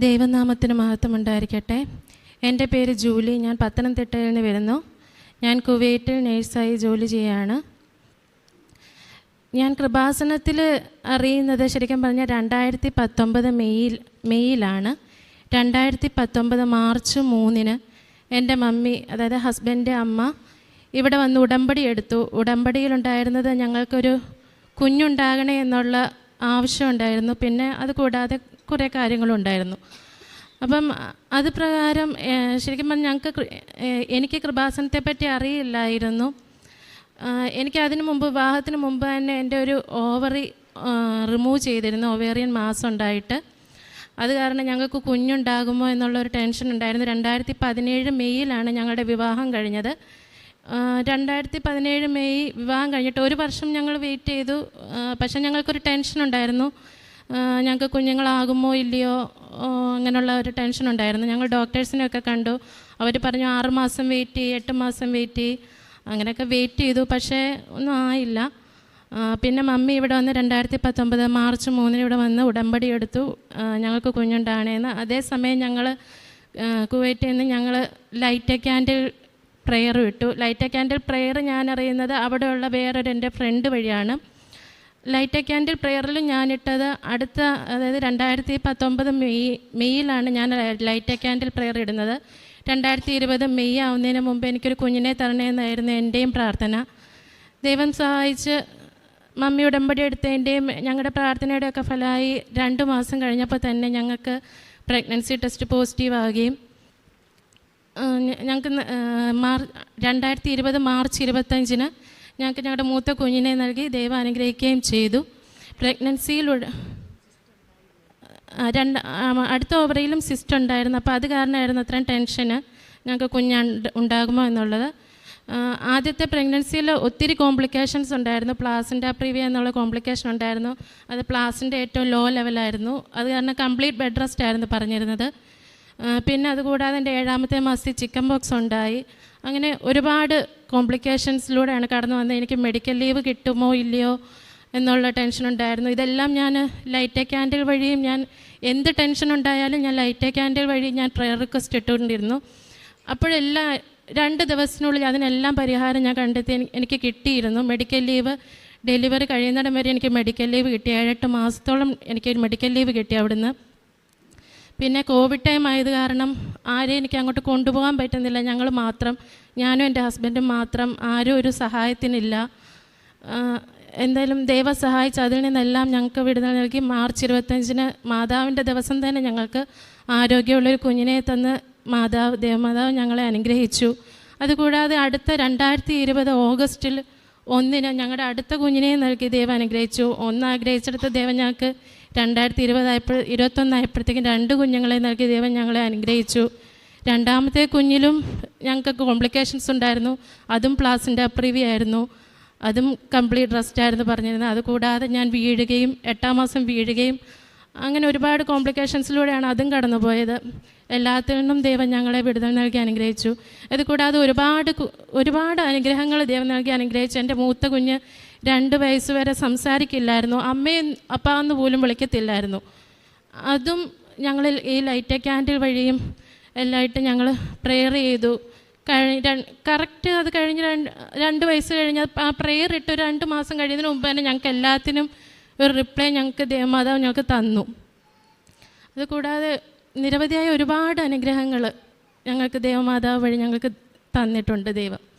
ദൈവനാമത്തിന് മഹത്വം ഉണ്ടായിരിക്കട്ടെ എന്റെ പേര് ജൂലി. ഞാൻ പത്തനംതിട്ടയിൽ നിന്ന് വരുന്നു. ഞാൻ കുവൈറ്റിൽ നേഴ്സായി ജോലി ചെയ്യുകയാണ്. ഞാൻ കൃപാസനത്തിൽ അറിയുന്നത് ശരിക്കും പറഞ്ഞാൽ രണ്ടായിരത്തി പത്തൊമ്പത് മെയ്യിൽ മെയ്യിലാണ് രണ്ടായിരത്തി പത്തൊമ്പത് മാർച്ച് മൂന്നിന് എന്റെ മമ്മി അതായത് ഹസ്ബൻഡ് അമ്മ ഇവിടെ വന്ന് ഉടമ്പടി എടുത്തു. ഉടമ്പടിയിലുണ്ടായിരുന്നത് ഞങ്ങൾക്കൊരു കുഞ്ഞുണ്ടാകണേ എന്നുള്ള ആവശ്യമുണ്ടായിരുന്നു പിന്നെ അത് കൂടാതെ കുറേ കാര്യങ്ങളുണ്ടായിരുന്നു. അപ്പം അത് പ്രകാരം ശരിക്കും പറഞ്ഞാൽ ഞങ്ങൾക്ക് എനിക്ക് കൃപാസനത്തെ പറ്റി അറിയില്ലായിരുന്നു എനിക്ക് അതിനു മുമ്പ് വിവാഹത്തിന് മുമ്പ് തന്നെ എന്റെ ഒരു ഓവറി റിമൂവ് ചെയ്തിരുന്നു ഒവേറിയൻ മാസം ഉണ്ടായിട്ട് അത് കാരണം ഞങ്ങൾക്ക് കുഞ്ഞുണ്ടാകുമോ എന്നുള്ള ഒരു ടെൻഷൻ ഉണ്ടായിരുന്നു. രണ്ടായിരത്തി പതിനേഴ് മെയ്യിലാണ് ഞങ്ങളുടെ വിവാഹം കഴിഞ്ഞത്. രണ്ടായിരത്തി പതിനേഴ് മെയ് വിവാഹം കഴിഞ്ഞിട്ട് ഒരു വർഷം ഞങ്ങൾ വെയിറ്റ് ചെയ്തു. പക്ഷേ ഞങ്ങൾക്കൊരു ടെൻഷൻ ഉണ്ടായിരുന്നു ഞങ്ങൾക്ക് കുഞ്ഞുങ്ങളാകുമോ ഇല്ലയോ അങ്ങനെയുള്ള ഒരു ടെൻഷൻ ഉണ്ടായിരുന്നു. ഞങ്ങൾ ഡോക്ടേഴ്സിനെയൊക്കെ കണ്ടു. അവർ പറഞ്ഞു ആറ് മാസം വെയിറ്റ് ചെയ്യ് എട്ട് മാസം വെയിറ്റ് ചെയ്യ്. അങ്ങനെയൊക്കെ വെയിറ്റ് ചെയ്തു. പക്ഷേ ഒന്നും ആയില്ല. പിന്നെ മമ്മി ഇവിടെ വന്ന് രണ്ടായിരത്തി പത്തൊമ്പത് മാർച്ച് മൂന്നിന് ഇവിടെ വന്ന് ഉടമ്പടി എടുത്തു. ഞങ്ങൾക്ക് കുഞ്ഞുണ്ടാണേന്ന് അതേസമയം ഞങ്ങൾ കുവൈറ്റിൽ നിന്ന് ഞങ്ങൾ ലൈറ്റ് ക്യാൻഡിൽ പ്രെയർ വിട്ടു. ലൈറ്റ് ക്യാൻഡിൽ പ്രെയർ ഞാൻ അറിയുന്നത് അവിടെയുള്ള വേറൊരു എന്റെ ഫ്രണ്ട് വഴിയാണ്. ലൈറ്റ് ക്യാൻഡിൽ പ്രെയറിൽ ഞാനിട്ടത് അടുത്ത അതായത് രണ്ടായിരത്തി പത്തൊമ്പത് മെയ് മെയ്യിലാണ് ഞാൻ ലൈറ്റ് ക്യാൻഡിൽ പ്രെയർ ഇടുന്നത്. രണ്ടായിരത്തി ഇരുപത് മെയ് ആവുന്നതിന് മുമ്പ് എനിക്കൊരു കുഞ്ഞിനെ തരണമെന്നായിരുന്നു എന്റെയും പ്രാർത്ഥന. ദൈവം സഹായിച്ച് മമ്മി ഉടമ്പടി എടുത്തതിന്റെയും ഞങ്ങളുടെ പ്രാർത്ഥനയുടെയൊക്കെ ഫലമായി രണ്ട് മാസം കഴിഞ്ഞപ്പോൾ തന്നെ ഞങ്ങൾക്ക് പ്രഗ്നൻസി ടെസ്റ്റ് പോസിറ്റീവ് ആവുകയും ഞങ്ങൾക്ക് മാർ രണ്ടായിരത്തി ഇരുപത് മാർച്ച് ഇരുപത്തഞ്ചിന് ഞങ്ങൾക്ക് ഞങ്ങളുടെ മൂത്ത കുഞ്ഞിനെ നൽകി ദൈവം അനുഗ്രഹിക്കുകയും ചെയ്തു. പ്രഗ്നൻസിയിലൂടെ രണ്ട് അടുത്ത ഓവറിയിലും സിസ്റ്റ് ഉണ്ടായിരുന്നു. അപ്പോൾ അത് കാരണമായിരുന്നു അത്രയും ടെൻഷന് ഞങ്ങൾക്ക് കുഞ്ഞ് ഉണ്ടാകുമോ എന്നുള്ളത്. ആദ്യത്തെ പ്രഗ്നൻസിയിൽ ഒത്തിരി കോംപ്ലിക്കേഷൻസ് ഉണ്ടായിരുന്നു. പ്ലാസിന്റെ പ്രീവിയ എന്നുള്ള കോംപ്ലിക്കേഷൻ ഉണ്ടായിരുന്നു. അത് പ്ലാസിന്റെ ഏറ്റവും ലോ ലെവലായിരുന്നു അത് കാരണം കംപ്ലീറ്റ് ബെഡ് റെസ്റ്റ് ആയിരുന്നു പറഞ്ഞിരുന്നത്. പിന്നെ അതുകൂടാതെ എന്റെ ഏഴാമത്തെ മാസത്തിൽ ചിക്കൻ ബോക്സ് ഉണ്ടായി. അങ്ങനെ ഒരുപാട് കോംപ്ലിക്കേഷൻസിലൂടെയാണ് കടന്നു വന്നത്. എനിക്ക് മെഡിക്കൽ ലീവ് കിട്ടുമോ ഇല്ലയോ എന്നുള്ള ടെൻഷൻ ഉണ്ടായിരുന്നു. ഇതെല്ലാം ഞാൻ ലൈറ്റ് ക്യാൻഡിൽ വഴിയും ഞാൻ എന്ത് ടെൻഷൻ ഉണ്ടായാലും ഞാൻ ലൈറ്റ് ക്യാൻഡിൽ വഴി ഞാൻ പ്രയർ റിക്വസ്റ്റ് ഇട്ടുകൊണ്ടിരുന്നു. അപ്പോഴെല്ലാം രണ്ട് ദിവസത്തിനുള്ളിൽ അതിനെല്ലാം പരിഹാരം ഞാൻ കണ്ടെത്തി എനിക്ക് കിട്ടിയിരുന്നു. മെഡിക്കൽ ലീവ് ഡെലിവറി കഴിയുന്നിടം വരെ എനിക്ക് മെഡിക്കൽ ലീവ് കിട്ടി. ഏഴെട്ട് മാസത്തോളം എനിക്ക് മെഡിക്കൽ ലീവ് കിട്ടി അവിടുന്ന്. പിന്നെ കോവിഡ് ടൈം ആയത് കാരണം ആരെയും എനിക്ക് അങ്ങോട്ട് കൊണ്ടുപോകാൻ പറ്റുന്നില്ല. ഞങ്ങൾ മാത്രം ഞാനും എന്റെ ഹസ്ബൻഡും മാത്രം ആരും ഒരു സഹായത്തിനില്ല. എന്തായാലും ദൈവം സഹായിച്ച് അതിൽ നിന്നെല്ലാം ഞങ്ങൾക്ക് വിടുതൽ നൽകി. മാർച്ച് ഇരുപത്തഞ്ചിന് മാതാവിന്റെ ദിവസം തന്നെ ഞങ്ങൾക്ക് ആരോഗ്യമുള്ളൊരു കുഞ്ഞിനെ തന്ന് മാതാവ് ദേവമാതാവ് ഞങ്ങളെ അനുഗ്രഹിച്ചു. അതുകൂടാതെ അടുത്ത രണ്ടായിരത്തി ഇരുപത് ഓഗസ്റ്റിൽ ഒന്നിന് ഞങ്ങളുടെ അടുത്ത കുഞ്ഞിനെ നൽകി ദൈവം അനുഗ്രഹിച്ചു. ഒന്ന് ആഗ്രഹിച്ചെടുത്ത ദൈവം ഞങ്ങൾക്ക് രണ്ടായിരത്തി ഇരുപതായപ്പോൾ ഇരുപത്തൊന്നായപ്പോഴത്തേക്കും രണ്ട് കുഞ്ഞുങ്ങളെ നൽകി ദൈവം ഞങ്ങളെ അനുഗ്രഹിച്ചു. രണ്ടാമത്തെ കുഞ്ഞിലും ഞങ്ങൾക്ക് കോംപ്ലിക്കേഷൻസ് ഉണ്ടായിരുന്നു. അതും പ്ലാസിന്റെ അപ്രീവി ആയിരുന്നു. അതും കംപ്ലീറ്റ് റെസ്റ്റ് ആയിരുന്നു പറഞ്ഞിരുന്നത്. അതുകൂടാതെ ഞാൻ വീഴുകയും എട്ടാം മാസം വീഴുകയും അങ്ങനെ ഒരുപാട് കോംപ്ലിക്കേഷൻസിലൂടെയാണ് അതും കടന്നുപോയത്. എല്ലാത്തിൽ നിന്നും ദൈവം ഞങ്ങളെ വിടുതൽ നൽകി അനുഗ്രഹിച്ചു. ഇത് കൂടാതെ ഒരുപാട് ഒരുപാട് അനുഗ്രഹങ്ങൾ ദൈവം നൽകി അനുഗ്രഹിച്ചു. എന്റെ മൂത്ത കുഞ്ഞ് രണ്ട് വയസ്സ് വരെ സംസാരിക്കില്ലായിരുന്നു. അമ്മയും അപ്പ എന്ന് പോലും വിളിക്കത്തില്ലായിരുന്നു. അതും ഞങ്ങൾ ഈ ലൈറ്റ് ക്യാൻഡിൽ വഴിയും എല്ലായിട്ട് ഞങ്ങൾ പ്രെയർ ചെയ്തു. കഴിഞ്ഞ് കറക്റ്റ് അത് കഴിഞ്ഞ് രണ്ട് രണ്ട് വയസ്സ് കഴിഞ്ഞ് ആ പ്രെയർ ഇട്ട് രണ്ട് മാസം കഴിയുന്നതിന് മുമ്പ് തന്നെ ഞങ്ങൾക്ക് എല്ലാത്തിനും ഒരു റിപ്ലൈ ഞങ്ങൾക്ക് ദേവമാതാവ് ഞങ്ങൾക്ക് തന്നു. അതുകൂടാതെ നിരവധിയായ ഒരുപാട് അനുഗ്രഹങ്ങൾ ഞങ്ങൾക്ക് ദേവമാതാവ് വഴി ഞങ്ങൾക്ക് തന്നിട്ടുണ്ട് ദൈവം.